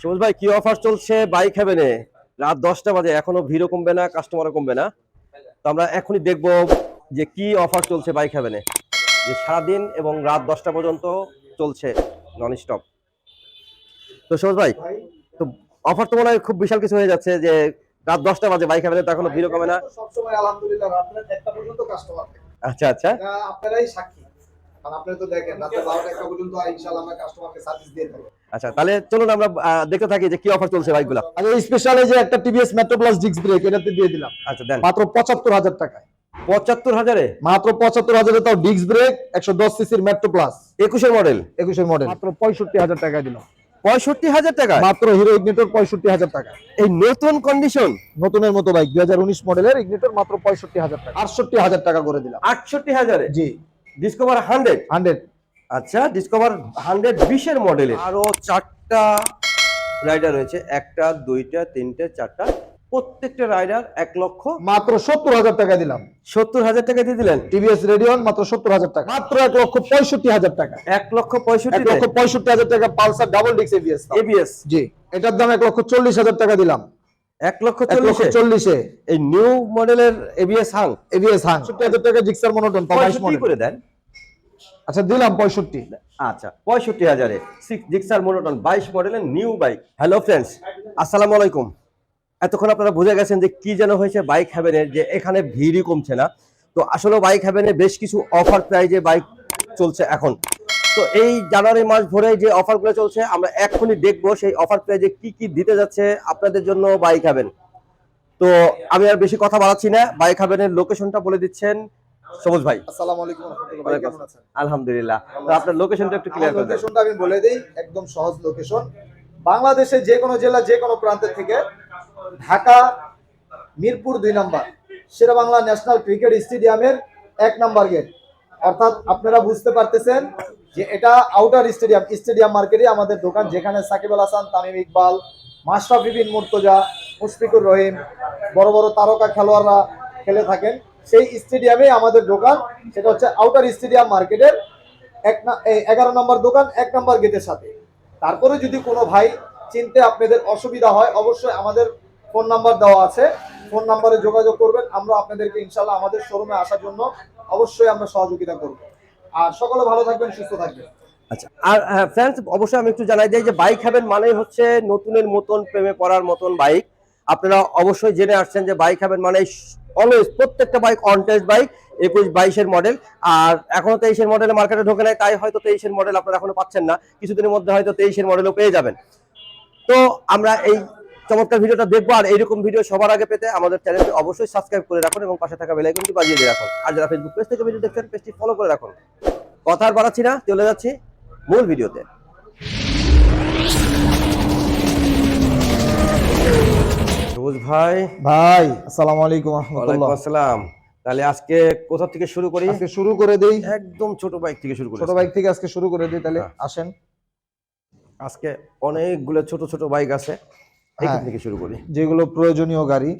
সবুজ ভাই কি অফার চলছে? বাইক হেভেনে রাত দশটা বাজে এখনও ভিড়ও কমবে না কাস্টমারও কমবে না। তো আমরা এখনই দেখব যে কি অফার চলছে বাইক হেভেনে যে সারাদিন এবং রাত দশটা পর্যন্ত চলছে নন স্টপ তো সবুজ ভাই তো অফার তো মনে হয় খুব বিশাল কিছু হয়ে যাচ্ছে যে রাত দশটা বাজে বাইক হেভেনে তো এখনও ভিড়ও কমে না। সবসময় আলহামদুলিল্লাহ রাত্রে একটা পর্যন্ত কাস্টমার আচ্ছা আচ্ছা। আপনারাই সাক্ষী। কারণ আপনারা তো দেখেন রাতে বারোটা একটা পর্যন্ত আমরা কাস্টমারকে সার্ভিস দিয়ে থাকি। আচ্ছা তাহলে চলুন আমরা দেখতে থাকি যে কি অফার চলছে বাইকগুলো আচ্ছা স্পেশাল এই যে একটা TVS Metro Plus disc brake এটাতে দিয়ে দিলাম। আচ্ছা দেন। মাত্র পঁচাত্তর হাজার টাকায়। পঁচাত্তর হাজারে? মাত্র পঁচাত্তর হাজারে তাও ডিস্ক ব্রেক একশো দশ সিসির মেট্রো প্লাস একুশের মডেল একুশের মডেল মাত্র পঁয়ষট্টি হাজার টাকায় দিলাম। পঁয়ষট্টি হাজার টাকা? মাত্র হিরো ইগনিটর পঁয়ষট্টি হাজার টাকা। এই নতুন কন্ডিশন নতুনের মতো বাইক দুই হাজার উনিশ মডেলের ইগনিটর মাত্র পঁয়ষট্টি হাজার টাকা। আটষট্টি হাজার টাকা করে দিলাম। আটষট্টি হাজারে। জি। ডিসকভার হান্ড্রেড হান্ড্রেড আচ্ছা ডিসকভার হান্ড্রেড বিশের মডেলের আরও চারটা রাইডার রয়েছে। একটা দুইটা তিনটে চারটা। প্রত্যেকটা রাইডার এক লক্ষ মাত্র সত্তর হাজার টাকা দিলাম। সত্তর হাজার টাকা দিয়ে দিলেন। টিভিএস রেডিয়ন মাত্র সত্তর হাজার টাকা। মাত্র এক লক্ষ পঁয়ষট্টি হাজার টাকা। এক লক্ষ পঁয়ষট্টি লক্ষ পঁয়ষট্টি হাজার টাকা পালসার ডাবল ডিক্স এবিএস এবিএস জি এটার দাম এক লক্ষ চল্লিশ হাজার টাকা দিলাম। এক লক্ষ এক লক্ষ চল্লিশে? চল্লিশে। এই নিউ মডেলের এবিএস হাং এবিএস হাং সত্তর হাজার টাকা জিক্সার মনোটন পঁয়ষট্টি করে দেন। আচ্ছা দিলাম পঁয়ষট্টি। আচ্ছা পঁয়ষট্টি হাজারে। সিক্স জিক্সার মোনোটন বাইশ মডেলের নিউ বাইক হ্যালো ফ্রেন্ডস আসসালামু আলাইকুম। এতক্ষণ আপনারা বুঝে গেছেন যে কি যেন হয়েছে বাইক হ্যাভেনের যে এখানে ভিড়ই কমছে না। তো আসলে বাইক হ্যাভেনে বেশ কিছু অফার প্রাইজে বাইক চলছে এখন। তো এই জানুয়ারি মাস ভরে যে অফারগুলো চলছে, আমরা এক্ষুনি দেখব সেই অফার প্রাইজে কি কি দিতে যাচ্ছে আপনাদের জন্য বাইক হ্যাভেন তো আমি আর বেশি কথা বাড়াচ্ছি না। বাইক হ্যাভেনের লোকেশনটা বলে দিচ্ছেন। সবুজ ভাই। আসসালামু আলাইকুম রহমতুল্লাহ ভাই কেমন আছেন আলহামদুলিল্লাহ। তো আপনার লোকেশনটা একটু ক্লিয়ার করে লোকেশনটা আমি বলে দেই একদম সহজ লোকেশন বাংলাদেশের যে কোনো জেলা যে কোনো প্রান্তের থেকে ঢাকা মিরপুর দুই number Shere Bangla national cricket স্টেডিয়ামের এক নাম্বার গেট। অর্থাৎ আপনারা বুঝতে পারতেছেন যে এটা আউটার স্টেডিয়াম স্টেডিয়াম মার্কেটে আমাদের দোকান যেখানে সাকিব আল হাসান তামিম ইকবাল মাশরাফি বিন মুর্তজা মুশফিকুর রহিম বড় বড় তারকা খেলোয়াড়রা খেলে থাকেন। সেই স্টেডিয়ামে আমাদের দোকান, সেটা হচ্ছে আউটার স্টেডিয়াম মার্কেটের এক এগারো নম্বর দোকান, এক নম্বর গেটের সাথে। তারপরে যদি কোনো ভাই চিনতে আপনাদের অসুবিধা হয়, অবশ্যই আমাদের ফোন নাম্বার দেওয়া আছে। ফোন নাম্বারে যোগাযোগ করবেন, আমরা আপনাদেরকে ইনশাল্লাহ আমাদের শোরুমে আসার জন্য অবশ্যই আমরা সহযোগিতা করব। আর সকলে ভালো থাকবেন, সুস্থ থাকবেন। আচ্ছা আর ফ্রেন্ডস অবশ্যই আমি একটু জানাই দিই যে বাইক হ্যাভেন মানেই হচ্ছে নতুনের মতন প্রেমে পড়ার মতন বাইক আপনারা অবশ্যই জেনে আসছেন যে বাইক হ্যাভেন মানে অলওয়েজ প্রত্যেকটা বাইক অন টেস্ট বাইক একুশ বাইশের মডেল আর এখনও তেইশের মডেলে মার্কেটে ঢোকে নাই, তাই হয়তো তেইশের মডেল আপনারা এখনও পাচ্ছেন না। কিছুদিনের মধ্যে হয়তো তেইশের মডেলও পেয়ে যাবেন। তো আমরা এই চমৎকার ভিডিওটা দেখব, আর এইরকম ভিডিও সবার আগে পেতে আমাদের চ্যানেলটি অবশ্যই সাবস্ক্রাইব করে রাখুন এবং পাশে থাকা বেলাইকনটি বাজিয়ে দিয়ে রাখুন। আর যারা ফেসবুক পেজ থেকে ভিডিও দেখছেন পেজটি ফলো করে রাখুন। কথা আর বাড়াচ্ছি না, চলে যাচ্ছি মূল ভিডিওতে। সবুজ ভাই। ভাই আসসালামু আলাইকুম ওয়ালাইকুম আসসালাম। তাহলে আজকে কোথা থেকে শুরু করি? আজকে শুরু করে দেই। একদম ছোট বাইক থেকে শুরু করি ছোট বাইক থেকে আজকে শুরু করে দিই তাহলে হ্যাঁ। আসেন। আজকে অনেকগুলো ছোট ছোট বাইক আছে। এখান হ্যাঁ। থেকে শুরু করি। যেগুলো প্রয়োজনীয় গাড়ি।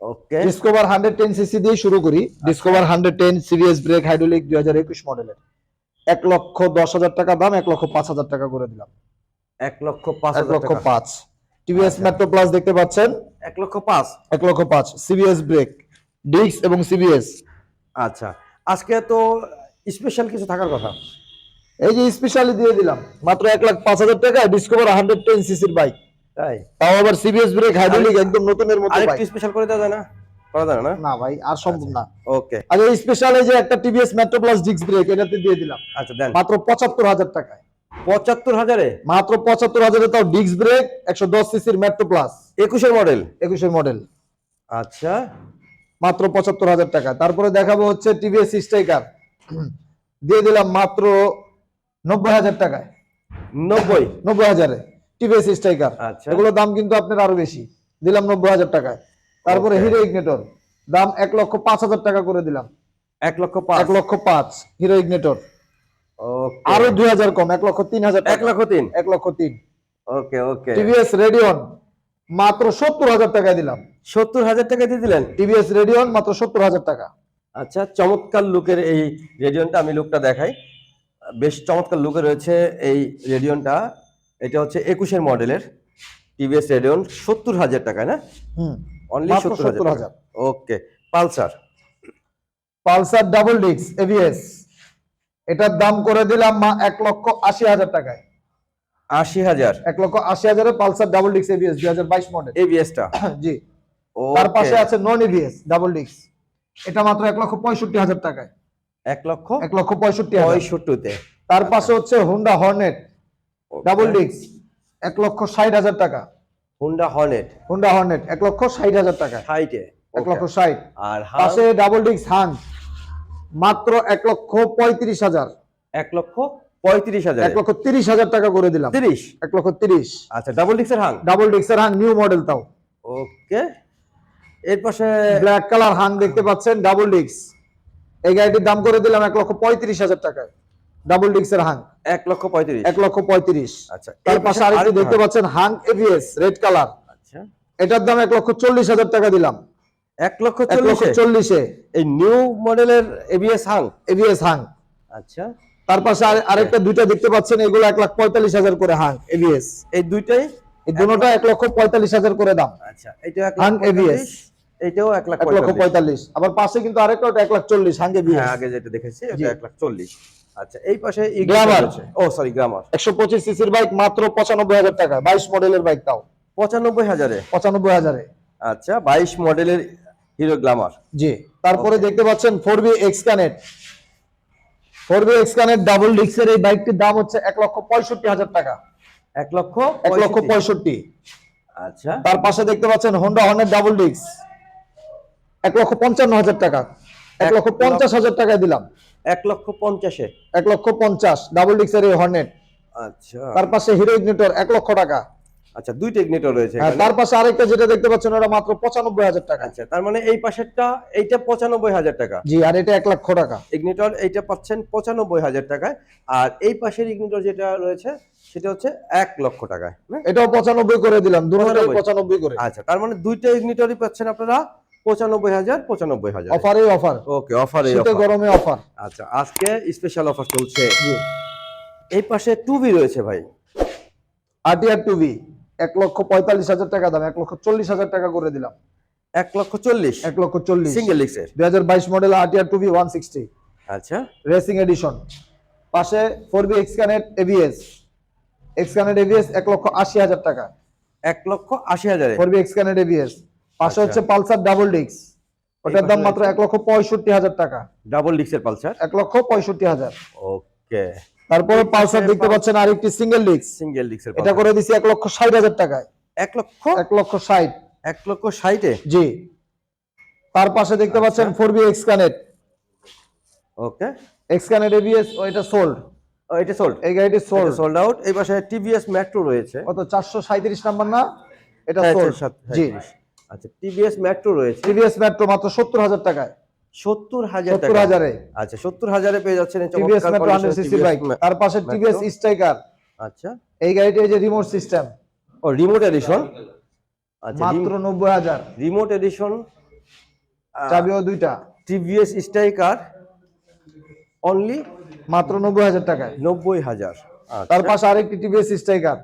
Okay. Discover hundred ten CC দিয়ে শুরু করি। Discover hundred ten serious brake hydraulic দুই হাজার একুশ মডেলের এক লক্ষ দশ হাজার টাকা দাম এক লক্ষ পাঁচ হাজার টাকা করে দিলাম। এক লক্ষ পাঁচ লক্ষ। পাঁচ। টিভিএস আচ্ছা। মেট্রো প্লাস দেখতে পাচ্ছেন? এক লক্ষ পাঁচ। এক লক্ষ পাঁচ। সিবিএস ব্রেক ডিস্ক এবং সিবিএস আচ্ছা আজকে তো স্পেশাল কিছু থাকার কথা। এই যে স্পেশালি দিয়ে দিলাম মাত্র এক লাখ পাঁচ হাজার টাকা ডিসকভার হান্ড্রেড টেন সিসির বাইক তাই? তাও আবার সিবিএস ব্রেক হাইড্রোলিক একদম নতুনের মতো বাইক স্পেশাল করে দেওয়া যায় না? করা যায় না? না ভাই আর সম্ভব না। ওকে আর এই স্পেশাল এই যে একটা TVS Metro Plus disc brake এটাতে দিয়ে দিলাম। আচ্ছা দেন। মাত্র পঁচাত্তর হাজার টাকায়। পঁচাত্তর হাজারে? মাত্র পঁচাত্তর হাজারে তাও ডিস্ক ব্রেক একশো দশ সিসির মেট্রো প্লাস একুশের মডেল একুশের মডেল আচ্ছা। মাত্র পঁচাত্তর হাজার টাকা। তারপরে দেখাবো হচ্ছে টিভিএস স্ট্রাইকার দিয়ে দিলাম মাত্র নব্বই হাজার টাকায়। নব্বই? নব্বই হাজারে টিভিএস স্ট্রাইকার আচ্ছা। এগুলো দাম কিন্তু আপনার আরও বেশি। দিলাম নব্বই হাজার টাকায়। তারপরে হিরো ইগনেটর দাম এক লক্ষ পাঁচ হাজার টাকা করে দিলাম। এক লক্ষ পাঁচ? এক লক্ষ পাঁচ। হিরো ইগনেটর আরও দুই হাজার কম এক লক্ষ তিন হাজার এক লক্ষ তিন? এক লক্ষ তিন। ওকে ওকে টিভিএস রেডিয়ন মাত্র সত্তর হাজার টাকায় দিলাম। সত্তর হাজার টাকা দিয়ে দিলেন? টিভিএস রেডিয়ন মাত্র সত্তর হাজার টাকা। আচ্ছা চমৎকার লুকের এই রেডিয়নটা আমি লুকটা দেখাই। বেশ চমৎকার লুকে রয়েছে এই রেডিয়নটা এটা হচ্ছে একুশের মডেলের টিভিএস রেডিওন সত্তর হাজার টাকায় না? হুম অনলি সত্তর হাজার okay Pulsar. Pulsar double disc ABS এটার দাম করে দিলাম মা এক লক্ষ আশি হাজার টাকায়। আশি হাজার? এক লক্ষ আশি হাজারে পালসার ডাবল ডিক্স এবিএস দুই হাজার বাইশ মডেল এবিএসটা জি। তার পাশে আছে নন এবিএস ডাবল ডিক্স এটা মাত্র এক লক্ষ পঁয়ষট্টি হাজার টাকায়। এক লক্ষ? এক লক্ষ পঁয়ষট্টি পঁয়ষট্টিতে। তার পাশে হচ্ছে হুন্ডা হর্নেট ডাবল ডিক্স এক লক্ষ ষাট হাজার টাকা। হুন্ডা হর্নেট হুন্ডা হর্নেট এক লক্ষ ষাট হাজার টাকা হাইটে এক লক্ষ ষাট। আর পাশে ডাবল ডিক্স হান মাত্র এক লক্ষ পঁয়ত্রিশ হাজার। এক লক্ষ পঁয়ত্রিশ হাজার। এক লক্ষ তিরিশ হাজার টাকা করে দিলাম। তিরিশ? এক লক্ষ তিরিশ। আচ্ছা double ডিক্সের Hang? Double ডিক্সের Hang new model তাও। ওকে। এর পাশে ব্ল্যাক কালার হাং দেখতে পাচ্ছেন ডাবল ডিক্স এই গাড়িটির দাম করে দিলাম এক লক্ষ পঁয়ত্রিশ হাজার টাকায়। ডাবল ডিক্সের হাং। এক লক্ষ পঁয়ত্রিশ। এক লক্ষ পঁয়ত্রিশ। আচ্ছা তার পাশে আরেকটি দেখতে। পাচ্ছেন হাং এভিএস রেড কালার আচ্ছা। এটার দাম এক লক্ষ চল্লিশ হাজার টাকা দিলাম। এক লক্ষ চল্লিশে? এই নিউ মডেলের এবিএস হাং এভিএস হাং আচ্ছা। তার পাশে আরেকটা দুইটা দেখতে পাচ্ছেন এগুলো এক লাখ পঁয়তাল্লিশ হাজার করে হাং এভিএস এই দুইটাই? এই দুটোটা এক লক্ষ পঁয়তাল্লিশ হাজার করে দাম। আচ্ছা এটা হাং ABS এইটাও এক লাখ লক্ষ পঁয়তাল্লিশ। আবার পাশে কিন্তু আরেকটা ওটা এক লাখ চল্লিশ হাং হ্যাঁ এভিএস আগে যেটা দেখেছি। এটা এক লাখ চল্লিশ। আচ্ছা এই পাশে Glamour। ও সরি গ্রামার একশো পঁচিশ সিসির বাইক মাত্র পঁচানব্বই হাজার টাকা। বাইশ মডেলের বাইক তাও। পঁচানব্বই হাজারে? পঁচানব্বই হাজারে। আচ্ছা বাইশ মডেলের হিরো গ্লামার জি তারপরে দেখতে পাচ্ছেন four V X connect four V X connect double ডিক্সের এই বাইকটির দাম হচ্ছে এক লক্ষ পঁয়ষট্টি হাজার টাকা। এক লক্ষ এক লক্ষ পঁয়ষট্টি। আচ্ছা। তার পাশে দেখতে পাচ্ছেন হোন্ডা হর্নের ডাবল ডিক্স এক লক্ষ পঞ্চান্ন হাজার টাকা। এক এক লক্ষ পঞ্চাশ হাজার টাকায় দিলাম। এক লক্ষ পঞ্চাশে। এক লক্ষ পঞ্চাশ ডাবল ডিক্সের এই হর্নেট আচ্ছা। তার পাশে হিরো ইগনিটর এক লক্ষ টাকা। আচ্ছা দুইটা ইগনিটর রয়েছে হ্যাঁ, তার পাশে আরেকটা যেটা দেখতে পাচ্ছেন ওটা মাত্র পঁচানব্বই হাজার টাকা। আচ্ছা তার মানে এই পাশেরটা এইটা পঁচানব্বই হাজার টাকা। জি আর এটা এক লক্ষ টাকা। ইগনিটর এইটা পাচ্ছেন পঁচানব্বই হাজার টাকায়। আর এই পাশের ইগনিটর যেটা রয়েছে সেটা হচ্ছে এক লক্ষ টাকায়। না? এটাও পঁচানব্বই করে দিলাম 95 পঁচানব্বই। করে। আচ্ছা তার মানে দুইটা ইগনিটরই পাচ্ছেন আপনারা পঁচানব্বই হাজার পঁচানব্বই হাজার। অফারে অফার। ওকে অফারে গরমে অফার। আচ্ছা আজকে স্পেশাল অফার চলছে। জি। এই পাশে টুবি রয়েছে ভাই। আরটিআর টুবি এক লক্ষ পঁয়তাল্লিশ হাজার টাকা দাম এক লক্ষ চল্লিশ হাজার টাকা করে দিলাম। এক লক্ষ চল্লিশ? এক লক্ষ চল্লিশ। সিঙ্গেল লিক্সের দুই হাজার বাইশ model RTR two V one sixty আচ্ছা। রেসিং এডিশন পাশে four V X connect ABS X connect ABS এক লক্ষ আশি হাজার টাকা। এক লক্ষ আশি হাজারে? ফোর বি এক্সকানেট এবিএস পাশে আচ্ছা। হচ্ছে পালসার ডাবল ডিক্স ওটার দাম মাত্র এক লক্ষ পঁয়ষট্টি হাজার টাকা। ডাবল ডিক্সের পালসার এক লক্ষ পঁয়ষট্টি হাজার। ওকে তারপরে পালসার দেখতে পাচ্ছেন আরেকটি সিঙ্গেল ডিক্স সিঙ্গেল ডিক্সের এটা করে দিছি এক লক্ষ ষাট হাজার টাকায়। এক লক্ষ? এক লক্ষ ষাট। এক লক্ষ ষাটে? জি। তার পাশে দেখতে আচ্ছা। পাচ্ছেন four V X connect okay. X X connect ABS এটা সোল্ড এটা সোল্ড এই গাড়িটি সোল্ড সোল্ড আউট এই পাশে টিভিএস মেট্রো রয়েছে। কত চারশো সাঁত্রিশ নাম্বার না? এটা সোল্ড জি। আচ্ছা টিভিএস মেট্রো রয়েছে। টিভিএস মেট্রো মাত্র সত্তর হাজার টাকায়। সত্তর হাজার সত্তর হাজারে। আচ্ছা সত্তর হাজারে পেয়ে যাচ্ছেন TVS Metro hundred CC bike তার পাশে টিভিএস স্ট্রাইকার আচ্ছা। এই গাড়িটি এই যে রিমোট সিস্টেম ও রিমোট এডিশন আচ্ছা মাত্র নব্বই হাজার। রিমোট এডিশন চাবিও দুইটা। টিভিএস স্ট্রাইকার অনলি মাত্র নব্বই হাজার টাকায়। নব্বই হাজার আচ্ছা, তার পাশে আরেকটি টিভিএস স্ট্রাইকার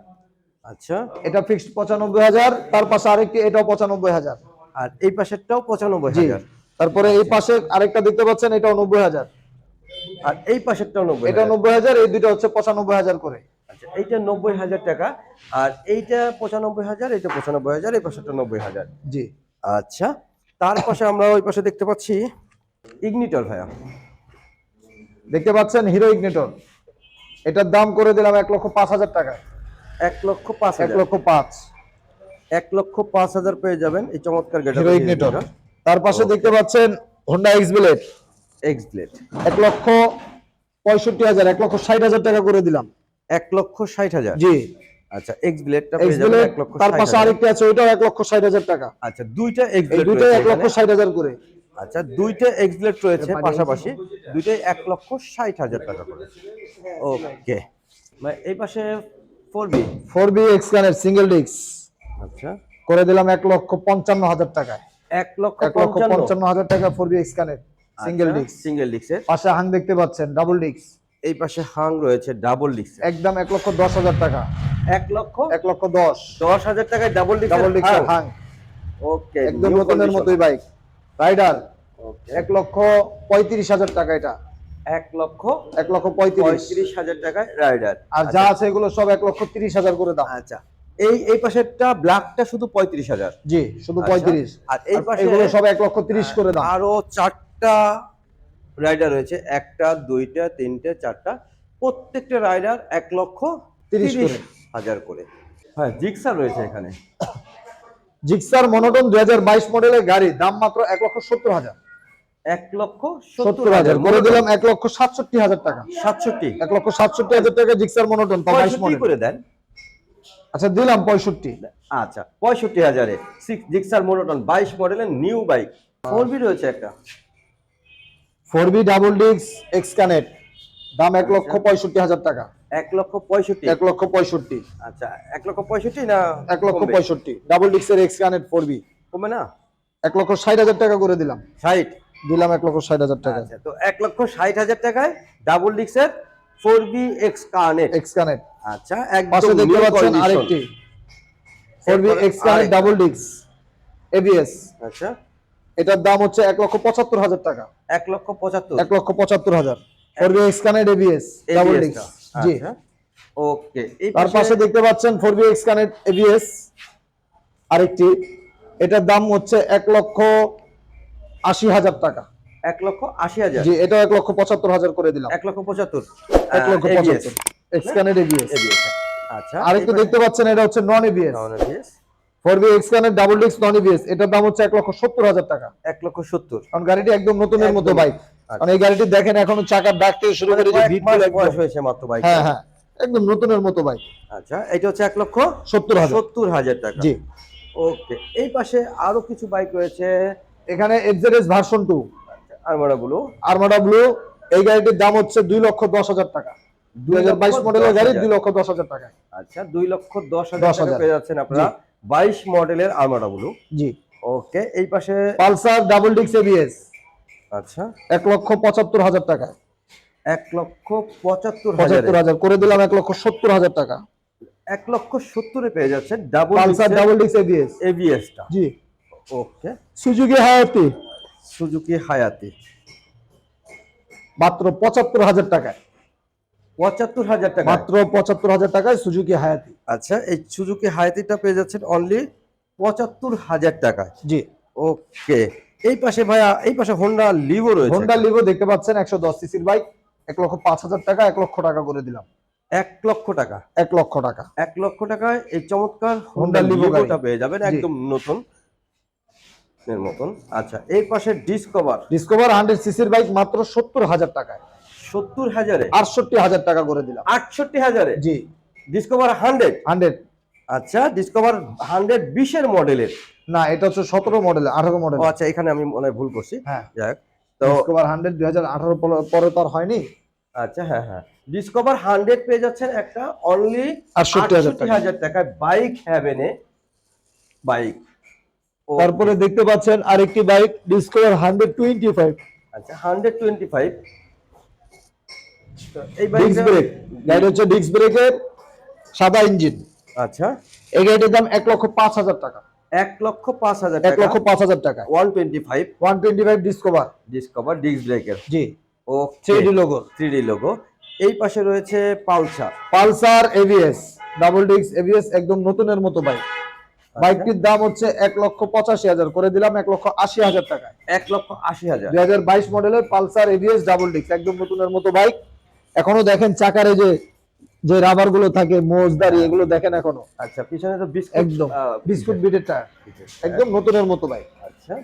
আচ্ছা। এটা ফিক্সড পঁচানব্বই হাজার তার পাশে আরেকটি এটাও পঁচানব্বই হাজার। আর এই পাশেরটাও পঁচানব্বই হাজার। তারপরে এই পাশে আরেকটা দেখতে পাচ্ছেন এটা নব্বই হাজার। আর এই পাশেরটাও নব্বই এটা নব্বই হাজার এই দুইটা হচ্ছে পঁচানব্বই হাজার করে। আচ্ছা এইটা নব্বই হাজার টাকা আর এইটা পঁচানব্বই হাজার এইটা পঁচানব্বই হাজার এই পাশেরটা নব্বই হাজার। জি। আচ্ছা তার পাশে আমরা ওই পাশে দেখতে পাচ্ছি ইগনিটর ভাইয়া। দেখতে পাচ্ছেন হিরো ইগনিটর। এটার দাম করে দিলাম এক লক্ষ পাঁচ হাজার টাকা এক লক্ষ পাঁচ এক লক্ষ পাঁচ। এক লক্ষ পাঁচ হাজার পেয়ে যাবেন এই চমৎকার হিরো ইগনিটর। তার পাশে দেখতে পাচ্ছেন Honda X Blade X Blade এক লক্ষ পঁয়ষট্টি হাজার এক লক্ষ ষাট হাজার টাকা করে দিলাম। এক লক্ষ ষাট হাজার? জি। আচ্ছা এক্স ব্লেডটা পেয়ে যাবেন ব্লেড এক লক্ষ তার পাশে। আরেকটি আছে ওইটাও এক লক্ষ ষাট হাজার টাকা। আচ্ছা দুইটা এক্স ব্লেড লক্ষ ষাট হাজার করে। আচ্ছা দুইটা এক্স ব্লেড রয়েছে পাশাপাশি দুইটাই এক লক্ষ ষাট হাজার টাকা করে। ওকে এই পাশে four V four V X কানের সিঙ্গেল ডিস্ক আচ্ছা। করে দিলাম এক লক্ষ পঞ্চান্ন হাজার টাকায়। এক লক্ষ পঞ্চান্ন। হাজার টাকা ফোর বি কানের সিঙ্গেল ডিস্ক সিঙ্গেল ডিস্কের পাশে হাং দেখতে পাচ্ছেন ডাবল ডিস্ক এই পাশে হাং রয়েছে ডাবল ডিক্স একদম এক লক্ষ দশ হাজার টাকা। এক লক্ষ? এক লক্ষ দশ। দশ হাজার টাকায় ডাবল ডাবল ডিক্সের হাং ওকে একদম নতুনের মতোই বাইক রাইডার এক লক্ষ পঁয়ত্রিশ হাজার টাকা এটা। এক লক্ষ এক লক্ষ পঁয়ত্রিশ। পঁয়ত্রিশ হাজার টাকায় রাইডার আর যা আছে এগুলো সব এক লক্ষ তিরিশ হাজার করে দাম। আচ্ছা। এই এই পাশেরটা ব্ল্যাকটা শুধু পঁয়ত্রিশ হাজার। জি শুধু আচ্ছা। পঁয়ত্রিশ। আর এই পাশে এগুলো সব এক লক্ষ তিরিশ করে দাম। আরও চারটা রাইডার রয়েছে। একটা দুইটা তিনটে চারটা। প্রত্যেকটা রাইডার এক লক্ষ তিরিশ হাজার করে। হ্যাঁ জিক্সার রয়েছে এখানে। জিক্সার মনোটন দুই হাজার বাইশ মডেলের গাড়ি দাম মাত্র এক লক্ষ সত্তর হাজার। এক লক্ষ সত্তর হাজার করে দিলাম এক লক্ষ সাতষট্টি হাজার টাকা। সাতষট্টি। এক লক্ষ সাতষট্টি হাজার টাকা জিক্সার মনোটন করে দেন। আচ্ছা দিলাম পঁয়ষট্টি। আচ্ছা পঁয়ষট্টি হাজারে। সিক্স জিক্সার মোনোটন বাইশ মডেলের নিউ বাইক ফোর বি রয়েছে একটা। ফোর বি ডাবল ডিক্স এক্স কানেক্ট দাম এক লক্ষ পঁয়ষট্টি হাজার টাকা। এক লক্ষ পঁয়ষট্টি। এক লক্ষ পঁয়ষট্টি। আচ্ছা এক লক্ষ পঁয়ষট্টি না এক লক্ষ পঁয়ষট্টি। ডাবল ডিক্সের এক্স কানেক্ট ফোর বি কমবে না? এক লক্ষ ষাট হাজার টাকা করে দিলাম। ষাট? দিলাম এক লক্ষ ষাট হাজার টাকা। আচ্ছা তো এক লক্ষ ষাট হাজার টাকায় double ডিক্সের four V X connect X connect আচ্ছা একদম দেখতে পাচ্ছেন আরেকটি। ফোর বি এক্স কানেক্ট আরেকটা। ডাবল ডিক্স এবিএস আচ্ছা। এটার দাম হচ্ছে এক লক্ষ পঁচাত্তর হাজার টাকা। এক লক্ষ পঁচাত্তর। এক লক্ষ পঁচাত্তর হাজার। ফোর বি এবিএস ডাবল টা। জি। ওকে তার পাশে দেখতে পাচ্ছেন ফোর বি এবিএস আরেকটি। এটার দাম হচ্ছে এক লক্ষ আশি হাজার টাকা। এক লক্ষ আশি হাজার। জি এটা এক লক্ষ পঁচাত্তর হাজার করে দিলাম। এক লক্ষ পঁচাত্তর। এক লক্ষ পঁচাত্তর। এক্স কানেক্ট এবিএস ABS আচ্ছা আরেকটি দেখতে পাচ্ছেন এটা হচ্ছে non ABS non ABS, four V X connect double ডিক্স নন এবিএস এটার দাম হচ্ছে এক লক্ষ সত্তর হাজার টাকা। এক লক্ষ সত্তর। কারণ গাড়িটি একদম নতুনের মতো বাইক কারণ এই গাড়িটি দেখেন এখনও চাকার ডাক থেকে শুরু করে একদম- বয়স হয়েছে মাত্র বাইক হ্যাঁ হ্যাঁ। একদম নতুনের মতো বাইক আচ্ছা এটা হচ্ছে এক লক্ষ সত্তর হাজার। সত্তর হাজার টাকা। জি। ওকে এই পাশে আরও কিছু বাইক রয়েছে। এখানে এফজেডএস ভার্সন টু আরমারা গুলো আর্মাডা ব্লু এই গাড়িটির দাম হচ্ছে দুই লক্ষ দশ হাজার টাকা। দুই হাজার বাইশ মডেলের গাড়ি দুই লক্ষ দশ হাজার টাকা আচ্ছা দুই লক্ষ দশ হাজার টাকা পেয়ে যাচ্ছেন আপনারা। বাইশ মডেলের আরমারা গুলো জি। ওকে এই পাশে পালসার ডাবল ডিক্স এবিএস আচ্ছা। এক লক্ষ পঁচাত্তর হাজার টাকা। এক লক্ষ পঁচাত্তর হাজার। হাজার। করে দিলাম এক লক্ষ সত্তর হাজার টাকা। এক লক্ষ সত্তরে পেয়ে যাচ্ছেন ডাবল পালসার ডাবল ডিক্স এবিএস এবিএসটা জি। Okay. Suzuki Hayate. Suzuki Hayate. মাত্র পঁচাত্তর হাজার টাকায়। পঁচাত্তর হাজার টাকা মাত্র পঁচাত্তর হাজার টাকায় সুজুকি হায়াতি আচ্ছা এই সুজুকি হায়াতিটা পেয়ে যাচ্ছেন অনলি পঁচাত্তর হাজার টাকায়। জি। ওকে এই পাশে ভাইয়া এই পাশে হোন্ডা লিভো রয়েছে। হোন্ডা লিভো দেখতে পাচ্ছেন একশো দশ সিসির বাইক এক লক্ষ পাঁচ হাজার টাকা এক লক্ষ টাকা করে দিলাম। এক লক্ষ টাকা। এক লক্ষ টাকা। এক লক্ষ টাকায় এই চমৎকার হোন্ডা লিভোটা পেয়ে যাবেন একদম নতুন। এর মতন। আচ্ছা এই পাশে ডিসকভার ডিসকভার হান্ড্রেড সিসির বাইক মাত্র সত্তর হাজার টাকায়। সত্তর হাজারে। আটষট্টি হাজার টাকা করে দিলাম। আটষট্টি হাজারে? জি। ডিসকভার হান্ড্রেড হান্ড্রেড আচ্ছা ডিসকভার হান্ড্রেড বিশের মডেলের। না এটা হচ্ছে সতেরো মডেল আঠারো মডেল। আচ্ছা এখানে আমি মনে ভুল করছি। হ্যাঁ। যাক তো ডিসকভার হান্ড্রেড দুই হাজার আঠারো পরে তো আর হয়নি। আচ্ছা হ্যাঁ হ্যাঁ। ডিসকভার হান্ড্রেড পেয়ে যাচ্ছেন একটা অনলি 68,000 টাকা। হাজার টাকায় বাইক হ্যাভেনে বাইক তারপরে দেখতে পাচ্ছেন আরেকটি bike Discover hundred twenty five আচ্ছা হান্ড্রেড টোয়েন্টি ফাইভ এই ডিস্ক ব্রেক গাড়ি হচ্ছে ডিস্ক ব্রেকের সাদা ইঞ্জিন আচ্ছা। এই গাড়িটির দাম এক লক্ষ পাঁচ হাজার টাকা। এক লক্ষ পাঁচ হাজার এক লক্ষ পাঁচ হাজার টাকা। One twenty five one twenty five Discover Discover disc ব্রেকের জি। ও three D logo three D logo এই পাশে রয়েছে Pulsar Pulsar ABS double disc ABS একদম নতুনের মতো বাইক বাইকটির দাম হচ্ছে এক লক্ষ পঁচাশি হাজার। করে দিলাম এক লক্ষ আশি হাজার টাকায়। এক লক্ষ আশি হাজার। দুই হাজার বাইশ মডেলের পালসার এবিএস ডাবল ডিস্ক একদম নতুনের মতো বাইক এখনও দেখেন চাকারে যে যে রাবারগুলো থাকে মোজদারি এগুলো দেখেন এখনও। আচ্ছা পিছনে তো বিস্কুট একদম। বিস্কুট বিটের টায়ার একদম নতুনের মতো বাইক আচ্ছা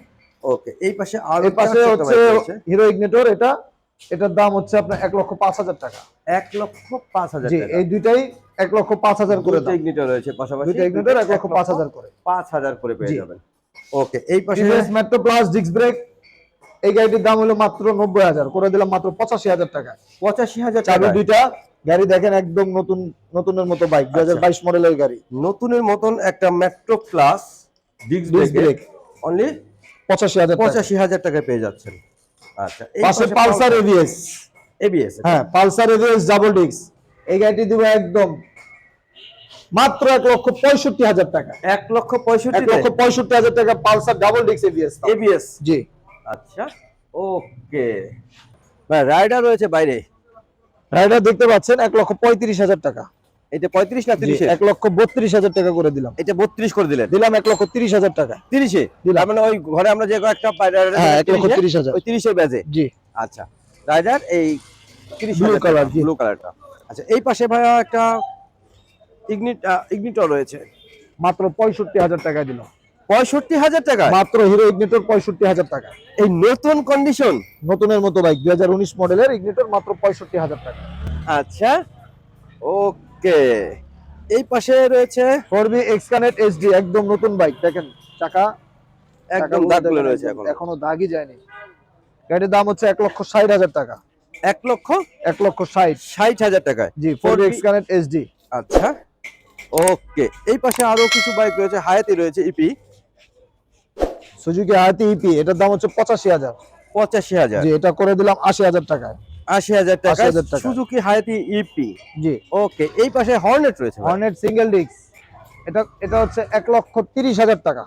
ওকে এই পাশে আর এর পাশে হচ্ছে হিরো ইগনেটর এটা এটার দাম হচ্ছে আপনার এক লক্ষ পাঁচ হাজার টাকা। এক লক্ষ পাঁচ হাজার এই দুইটাই এক লক্ষ পাঁচ হাজার করে ইগনিটর রয়েছে পাশাপাশি। ইগনেটর এক লক্ষ পাঁচ হাজার করে। পাঁচ হাজার করে পেয়ে যাবেন। ওকে এই পাশে মেট্রো প্লাস ডিস্ক ব্রেক এই গাড়িটির দাম হলো মাত্র নব্বই হাজার করে দিলাম মাত্র পঁচাশি হাজার টাকা। পঁচাশি হাজার চাবি টাকা দুইটা গাড়ি দেখেন একদম নতুন নতুনের মতো বাইক দুই হাজার বাইশ মডেলের গাড়ি। নতুনের মতন একটা Metro Plus disc brake only পঁচাশি হাজার পঁচাশি হাজার টাকায় পেয়ে যাচ্ছেন। আচ্ছা পাশে পালসার এবিএস হ্যাঁ পালসার এভিএস ডাবল ডিস্ক এই গাড়িটি দিব একদম মাত্র এক লক্ষ পঁয়ষট্টি হাজার টাকা। এক লক্ষ পঁয়ষট্টি লক্ষ পঁয়ষট্টি হাজার টাকা Pulsar double disc ABS ABS জি। আচ্ছা ওকে। রাইডার রয়েছে বাইরে। রাইডার দেখতে পাচ্ছেন এক লক্ষ পঁয়ত্রিশ হাজার টাকা। এটা পঁয়ত্রিশ না তিরিশে? এক লক্ষ বত্রিশ হাজার টাকা করে দিলাম। এটা বত্রিশ করে দিলেন? দিলাম এক লক্ষ তিরিশ হাজার টাকা। তিরিশে? দিলাম। মানে ওই ঘরে আমরা যে রাইডার হ্যাঁ এক লক্ষ তিরিশ হাজার। ওই তিরিশের ব্যাজে। জি। আচ্ছা রাইডার এই তিরিশ color, ব্লু কালারটা আচ্ছা এই পাশে ভাইয়া একটা ইগনিট ইগনিটর রয়েছে। মাত্র পঁয়ষট্টি হাজার টাকা দিলাম। পঁয়ষট্টি হাজার টাকা। মাত্র হিরো ইগনিটর পঁয়ষট্টি হাজার টাকা। এই নতুন কন্ডিশন নতুনের মতো বাইক দুই হাজার উনিশ মডেলের ইগনিটর মাত্র পঁয়ষট্টি হাজার টাকা। আচ্ছা। ওকে। এই পাশে রয়েছে? Four V X connect HD একদম নতুন বাইক দেখেন চাকা একদম চাকাগুলো দাগ দেখেন, রয়েছে এখন। এখনও দাগই যায়নি। গাড়ির দাম হচ্ছে এক লক্ষ ষাট হাজার টাকা। এক লক্ষ? এক লক্ষ ষাট। ষাট হাজার টাকায়। জি four 4B X connect HD আচ্ছা। ওকে। এই পাশে আরও কিছু বাইক রয়েছে হায়াতি রয়েছে E EP Suzuki Hayate EP এটার দাম হচ্ছে পঁচাশি হাজার। পঁচাশি হাজার। জি এটা করে দিলাম আশি হাজার টাকায়। আশি হাজার টাকা 80,000 টাকা। সুজুকি হায়াতি ইপি জি। ওকে এই পাশে হর্নেট রয়েছে। হর্নেট সিঙ্গেল ডিস্ক এটা এটা হচ্ছে এক লক্ষ তিরিশ হাজার টাকা।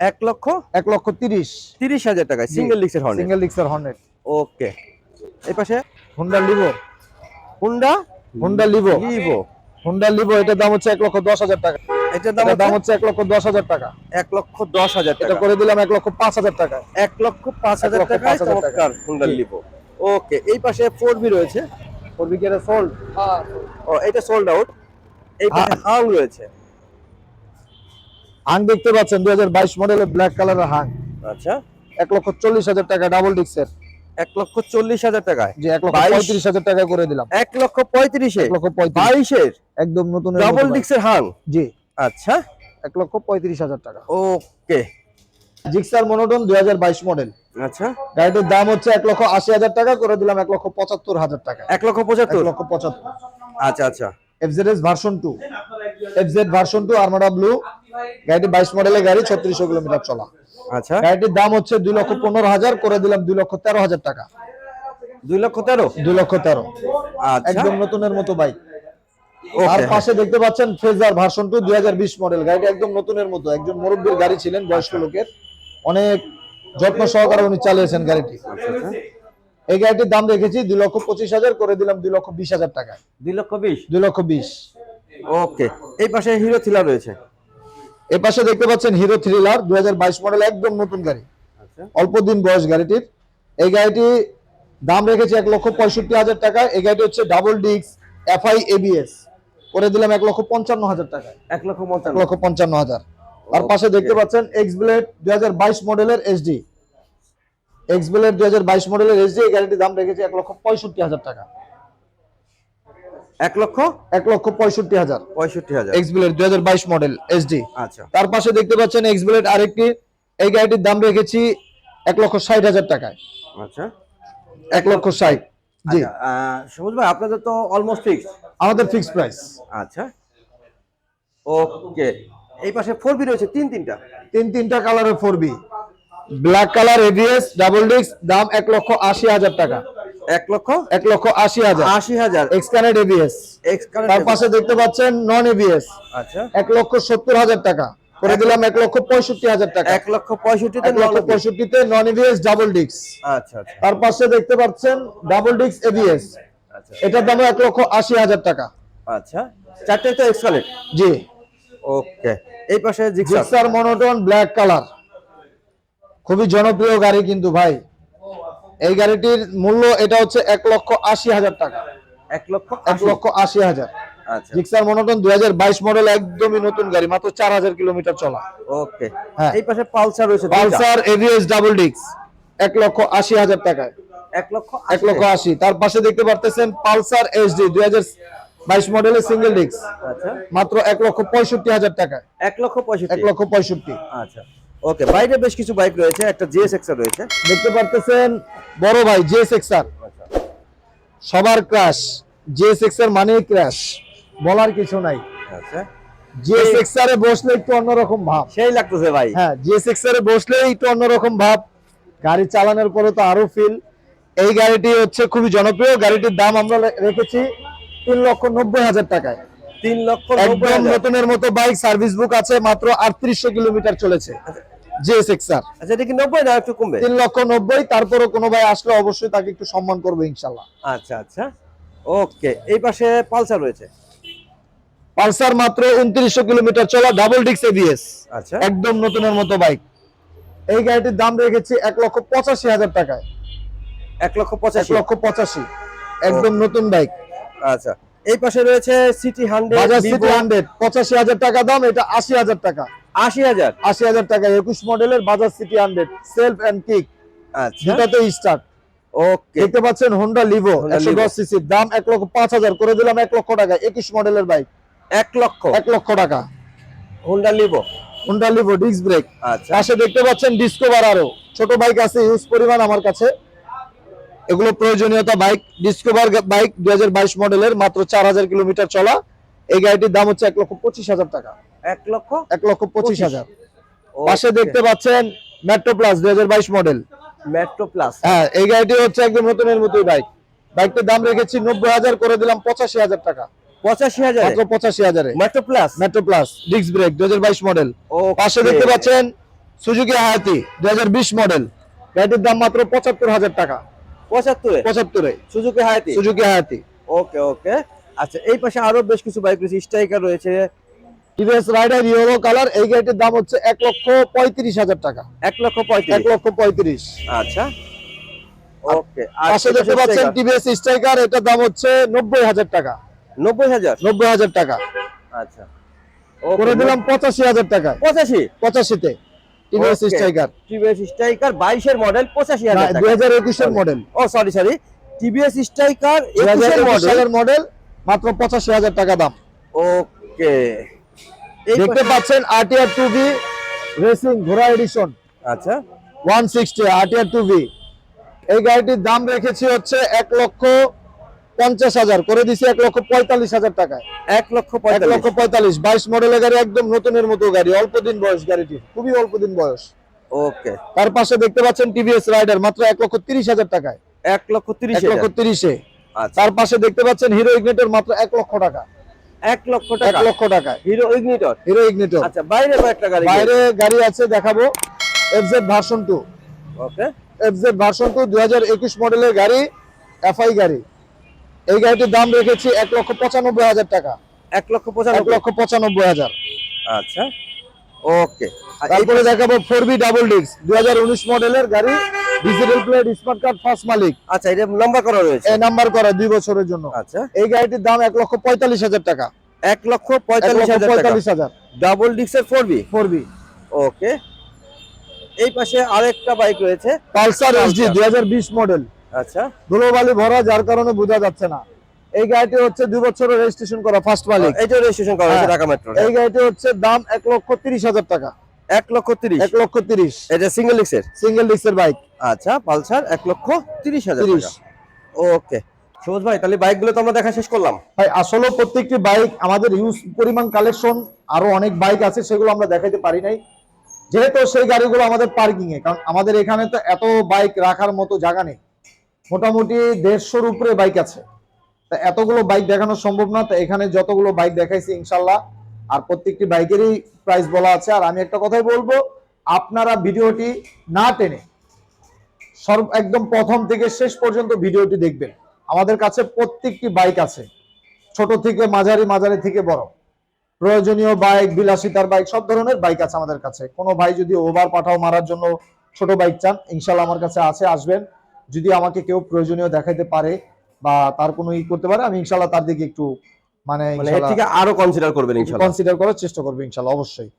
এক লক্ষ এক লক্ষ তিরিশ। তিরিশ হাজার টাকায় সিঙ্গেল ডিক্সের হর্নেট সিঙ্গেল ডিস্কের হর্নেট ওকে এই পাশে? Honda Livo Honda Honda Livo Livo Honda Livo এটার দাম হচ্ছে এক লক্ষ দশ হাজার টাকা। এটার দাম দাম হচ্ছে এক লক্ষ দশ হাজার টাকা এক লক্ষ দশ হাজার এটা টাকা করে দিলাম এক লক্ষ পাঁচ হাজার টাকা এক লক্ষ পাঁচ হাজার টাকা। চমৎকার হুন্ডা। লিভো ওকে এই পাশে ফোর বি রয়েছে ফোর বিকের সোল্ড ও এটা সোল্ড আউট এই পাশে হ্যাঁ। হাং রয়েছে হাং দেখতে পাচ্ছেন দুই হাজার বাইশ মডেলের ব্ল্যাক কালারের হাং আচ্ছা এক লক্ষ চল্লিশ হাজার টাকা ডাবল ডিক্সের এক লক্ষ চল্লিশ হাজার টাকায় যে এক লক্ষ 22 পঁয়ত্রিশ হাজার টাকা করে দিলাম এক লক্ষ পঁয়ত্রিশে এক লক্ষ পঁয়ত্রিশ বাইশের একদম নতুন ডাবল ডিক্সের হাং জি আচ্ছা। এক লক্ষ পঁয়ত্রিশ হাজার টাকা। ওকে। জিক্সার মনোটন দুই হাজার বাইশ মডেল। আচ্ছা। গাড়িটির দাম হচ্ছে এক লক্ষ আশি হাজার টাকা করে দিলাম এক লক্ষ পঁচাত্তর হাজার টাকা। এক লক্ষ পঁচাত্তর? লক্ষ পঁচাত্তর। আচ্ছা আচ্ছা। FZ version two FZ version two Armada blue গাড়িটি বাইশ মডেলের গাড়ি ছত্রিশশো কিলোমিটার চলা। আচ্ছা। গাড়িটির দাম হচ্ছে দুই লক্ষ পনেরো হাজার করে দিলাম দুই লক্ষ তেরো হাজার টাকা। দুই লক্ষ তেরো? দুই লক্ষ তেরো। আচ্ছা। একদম নতুনের মতো বাইক আর পাশে দেখতে পাচ্ছেন ফেজার ভার্সন টু দুই হাজার বিশ মডেল গাড়িটা একদম নতুনের মতো একজন মুরব্বীর গাড়ি ছিলেন বয়স্ক লোকের। অনেক যত্ন সহকারে উনি চালিয়েছেন গাড়িটি। আচ্ছা, এই গাড়িটির দাম রেখেছি দুই লক্ষ পঁচিশ হাজার করে দিলাম দুই লক্ষ বিশ হাজার টাকায়। দুই লক্ষ বিশ? দুই লক্ষ বিশ। ওকে এই পাশে হিরো থ্রিলার রয়েছে। এ পাশে দেখতে পাচ্ছেন হিরো থ্রিলার দুই বাইশ মডেল একদম নতুন গাড়ি। আচ্ছা। অল্প দিন বয়স গাড়িটির। এই গাড়িটি দাম রেখেছি এক লক্ষ পঁয়ষট্টি হাজার টাকা এই গাড়িটি হচ্ছে ডাবল ডিক্স এফআই এবিএস করে দিলাম এক লক্ষ পঞ্চান্ন হাজার টাকায়। এক লক্ষ এক পঞ্চান্ন লক্ষ পঞ্চান্ন হাজার। আর পাশে দেখতে পাচ্ছেন এক্স ব্লেড দুই হাজার বাইশ মডেলের এসডি এক্স ব্লেড দুই হাজার বাইশ মডেলের এসডি এই গাড়িটির দাম রেখেছি এক লক্ষ পঁয়ষট্টি হাজার টাকা। এক লক্ষ? এক লক্ষ পঁয়ষট্টি হাজার। পঁয়ষট্টি হাজার। এক্স ব্লেড দুই হাজার বাইশ মডেল এসডি আচ্ছা। তার পাশে দেখতে পাচ্ছেন এক্স ব্লেড আরেকটি এই গাড়িটির দাম রেখেছি এক লক্ষ ষাট হাজার টাকায়। আচ্ছা। এক লক্ষ ষাট। জি। আচ্ছা, সবুজ ভাই আপনাদের তো অলমোস্ট ফিক্স আমাদের ফিক্স প্রাইস আচ্ছা। ওকে এই পাশে ফোর বি রয়েছে তিন তিনটা। তিন তিনটা কালারের four V black colour ABS double disc দাম এক লক্ষ আশি হাজার টাকা। এক লক্ষ? এক লক্ষ আশি হাজার। আশি হাজার। এক্সকানেট এবিএস এক্স তার পাশে দেখতে পাচ্ছেন নন এবিএস আচ্ছা। এক লক্ষ সত্তর হাজার টাকা। করে দিলাম এক লক্ষ পঁয়ষট্টি হাজার টাকা। এক লক্ষ লক্ষ পঁয়ষট্টিতে নন এবিএস ডাবল ডিস্ক আচ্ছা তার পাশে দেখতে পাচ্ছেন ডাবল এবিএস আচ্ছা। এটার দাম এক লক্ষ আশি হাজার টাকা। আচ্ছা। চারটে তো এক্সকালেট জি। ওকে। এই পাশে জিক্সার মনোটন ব্ল্যাক কালার খুবই জনপ্রিয় গাড়ি কিন্তু ভাই। এই গাড়িটির মূল্য এটা হচ্ছে এক লক্ষ আশি হাজার টাকা। এক লক্ষ এক লক্ষ আশি হাজার। জিক্সার মনোটন দুই হাজার বাইশ মডেল একদমই নতুন গাড়ি মাত্র চার হাজার কিলোমিটার চলা। ওকে হ্যাঁ। এই পাশে পালসার রয়েছে পালসার এভিএস ডাবল ডিক্স এক লক্ষ আশি হাজার টাকায়। এক লক্ষ এক লক্ষ আশি। তার পাশে দেখতে পারতেছেন পালসার এইচডি দুই হাজার বাইশ মডেলের সিঙ্গেল ডিক্স আচ্ছা। মাত্র এক লক্ষ পঁয়ষট্টি হাজার টাকায়। এক লক্ষ পঁয়ষট্টি। এক লক্ষ পঁয়ষট্টি। আচ্ছা। ওকে বাইরে বেশ কিছু বাইক রয়েছে একটা জিএস এক্সার রয়েছে। দেখতে পারতেছেন বড় ভাই জেএস এক্সার আচ্ছা। সবার ক্রাশ জেএস এক্সার মানেই ক্র্যাশ বলার কিছু নাই। আচ্ছা। জেএস এ বসলে একটু অন্যরকম ভাব। সেই লাগতেছে ভাই। হ্যাঁ এ বসলে একটু অন্যরকম ভাব। গাড়ি চালানোর পরে তো আরও ফিল এই গাড়িটি হচ্ছে খুবই জনপ্রিয়। গাড়িটির দাম আমরা রেখেছি তিন লক্ষ নব্বই হাজার টাকায়। তিন লক্ষ নব্বই একদম নতুনের মতো বাইক সার্ভিস বুক আছে মাত্র আটত্রিশশো কিলোমিটার চলেছে। জিএসএক্স আর আচ্ছা এটা কি নব্বই না একটু কমবে? লক্ষ নব্বই তারপরও কোনো ভাই আসলে অবশ্যই তাকে একটু সম্মান করব ইনশাল্লাহ। আচ্ছা আচ্ছা। ওকে এই পাশে পালসার রয়েছে। পালসার মাত্র উনত্রিশশো কিলোমিটার চলা ডাবল ডিক্স এবিএস আচ্ছা। একদম নতুনের মতো বাইক এই গাড়িটির দাম রেখেছি এক লক্ষ পঁচাশি হাজার টাকায়। এক লক্ষ পঁচাশি। লক্ষ পঁচাশি। একদম নতুন বাইক আচ্ছা। এই পাশে রয়েছে সিটি হান্ড্রেড সিটি হান্ড্রেড পঁচাশি হাজার টাকা দাম এটা আশি হাজার টাকা। আশি হাজার। আশি হাজার টাকা একুশ মডেলের Bajaj CT hundred self and kick আচ্ছা। দুটাতে স্টার্ট ওকে দেখতে পাচ্ছেন হোন্ডা লিভো একশো। দশ সিসির দাম এক লক্ষ পাঁচ হাজার করে দিলাম এক লক্ষ টাকা একুশ মডেলের বাইক এক লক্ষ। এক লক্ষ টাকা। Honda Livo Honda Livo disc brake আচ্ছা। পাশে দেখতে পাচ্ছেন ডিসকভার আরও ছোট বাইক আছে ইউজ পরিমাণ আমার কাছে। এগুলো প্রয়োজনীয়তা বাইক ডিসকভার বাইক দুই বাইশ মডেলের মাত্র চার হাজার কিলোমিটার চলা। এই গাড়িটির দাম হচ্ছে এক লক্ষ পঁচিশ হাজার টাকা। এক লক্ষ? এক লক্ষ পঁচিশ হাজার. পাশে দেখতে পাচ্ছেন মেট্রো প্লাস দুই মডেল মেট্রো প্লাস হ্যাঁ এই গাড়িটি হচ্ছে একদম নতুনের মতোই বাইক বাইকটির দাম রেখেছি নব্বই হাজার করে দিলাম পঁচাশি হাজার টাকা। পঁচাশি হাজার। পঁচাশি হাজারে। Metro Plus Metro Plus disc brake দুই মডেল ও পাশে দেখতে পাচ্ছেন সুজুকি হায়াতি দুই হাজার বিশ মডেল গাড়িটির দাম মাত্র পঁচাত্তর হাজার টাকা। পঁচাত্তরে? পঁচাত্তরে। সুজুকি হায়াতি সুজুকি হায়াতি ওকে ওকে আচ্ছা এই পাশে আরও বেশ কিছু বাইক রয়েছে স্ট্রাইকার রয়েছে। টিভিএস রাইডার ইয়েলো কালার এই গাড়িটির দাম হচ্ছে এক লক্ষ পঁয়ত্রিশ হাজার টাকা। এক লক্ষ এক লক্ষ পঁয়ত্রিশ। আচ্ছা। ওকে পাশে দেখতে পাচ্ছেন টিভিএস স্ট্রাইকার এটার দাম হচ্ছে নব্বই হাজার টাকা। নব্বই হাজার? নব্বই হাজার টাকা। আচ্ছা। করে দিলাম পঁচাশি হাজার টাকা। পঁচাশি? পঁচাশিতে। টিভিএস স্ট্রাইকার টিভিএস স্ট্রাইকার বাইশের মডেল পঁচাশি হাজার দুই হাজার একুশের মডেল ও সরি সরি টিভিএস স্ট্রাইকার একুশের মডেল মাত্র পঁচাশি হাজার টাকা দাম। ওকে দেখতে পাচ্ছেন আরটিআর টু বি রেসিং ঘোড়া এডিশন আচ্ছা। One sixty RTR two V এই গাড়িটির দাম রেখেছি হচ্ছে এক লক্ষ পঞ্চাশ হাজার করে দিছি এক লক্ষ পঁয়তাল্লিশ হাজার টাকায়। এক লক্ষ এক লক্ষ পঁয়তাল্লিশ বাইশ মডেলের গাড়ি একদম নতুনের মতো গাড়ি অল্প দিন বয়স গাড়িটি খুবই অল্প দিন বয়স। ওকে। তার পাশে দেখতে পাচ্ছেন টিভিএস রাইডার মাত্র এক লক্ষ তিরিশ হাজার টাকায়। এক লক্ষ তিরিশ এক লক্ষ তিরিশে। আচ্ছা। তার পাশে দেখতে পাচ্ছেন হিরো ইগনেটর মাত্র এক লক্ষ টাকা। এক লক্ষ এক লক্ষ টাকায়। Hero Ignitor? Hero Ignitor. আচ্ছা বাইরে কয়েকটা গাড়ি বাইরে গাড়ি আছে দেখাবো। FZ version two. Okay. FZ version two দুই হাজার একুশ মডেলের গাড়ি এফআই গাড়ি। এই গাড়িটির দাম রেখেছি এক লক্ষ পঁচানব্বই হাজার টাকা। এক লক্ষ পঁচানব্বই। লক্ষ পঁচানব্বই হাজার। আচ্ছা ওকে। তারপরে দেখাবো ফোর বি ডাবল ডিস্ক দুই হাজার উনিশ মডেলের গাড়ি digital plate smart card first মালিক। আচ্ছা এটা নাম্বার করা রয়েছে। এই নাম্বার করা দুই বছরের জন্য। আচ্ছা। এই গাড়িটির দাম এক লক্ষ পঁয়তাল্লিশ হাজার টাকা। এক লক্ষ পঁয়তাল্লিশ হাজার পঁয়তাল্লিশ হাজার। Double ডিক্সের four V four V okay. এই পাশে আরেকটা বাইক রয়েছে। পালসার এসডি দুই বিশ মডেল। আচ্ছা। ধুলোবালি ভরা যার কারণে বোঝা যাচ্ছে না। এই গাড়িটি হচ্ছে দুই বছরের রেজিস্ট্রেশন করা ফার্স্ট মালিক এটা রেজিস্ট্রেশন করা হয়েছে হ্যাঁ। ঢাকা মেট্রো এই গাড়িটি হচ্ছে দাম এক লক্ষ তিরিশ হাজার টাকা। এক লক্ষ তিরিশ? এক লক্ষ তিরিশ। এটা সিঙ্গেল ডিক্সের সিঙ্গেল ডিস্কের বাইক আচ্ছা পালসার এক লক্ষ তিরিশ হাজার ওকে। সবুজ ভাই তাহলে বাইকগুলো তো আমরা দেখা শেষ করলাম। ভাই আসলে প্রত্যেকটি বাইক আমাদের ইউজ পরিমাণ কালেকশন আরও অনেক বাইক আছে সেগুলো আমরা দেখাইতে পারি নাই। যেহেতু সেই গাড়িগুলো আমাদের পার্কিং এ কারণ আমাদের এখানে তো এত বাইক রাখার মতো জায়গা নেই। মোটামুটি দেড়শোর উপরে বাইক আছে। তা এতগুলো বাইক দেখানো সম্ভব না, তো এখানে যতগুলো বাইক দেখাইছি ইনশাল্লাহ, আর প্রত্যেকটি বাইকেরই প্রাইস বলা আছে। আর আমি একটা কথাই বলব, আপনারা ভিডিওটি না টেনে সর্ব একদম প্রথম থেকে শেষ পর্যন্ত ভিডিওটি দেখবেন। আমাদের কাছে প্রত্যেকটি বাইক আছে, ছোট থেকে মাঝারি মাঝারি থেকে বড়। প্রয়োজনীয় বাইক বিলাসিতার বাইক সব ধরনের বাইক আছে আমাদের কাছে। কোনো ভাই যদি ওভার পাঠাও মারার জন্য ছোট বাইক চান, ইনশাল্লাহ আমার কাছে আছে, আসবেন। যদি আমাকে কেউ প্রয়োজনীয় দেখাইতে পারে বা তার কোনো ই করতে পারে আমি ইনশাল্লাহ তার দিকে একটু মানে মানে থেকে আরও কনসিডার করবেন কনসিডার করার চেষ্টা করব ইনশাল্লাহ অবশ্যই।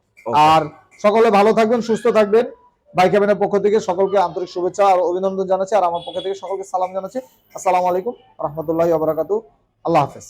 আর সকলে ভালো থাকবেন সুস্থ থাকবেন। বাইক ক্যাবিনের পক্ষ থেকে সকলকে আন্তরিক শুভেচ্ছা আর অভিনন্দন জানাচ্ছি আর আমার পক্ষ থেকে সকলকে সালাম জানাচ্ছি। আসসালামু আলাইকুম রহমতুল্লাহ আবরাকাতু আল্লাহ হাফেজ।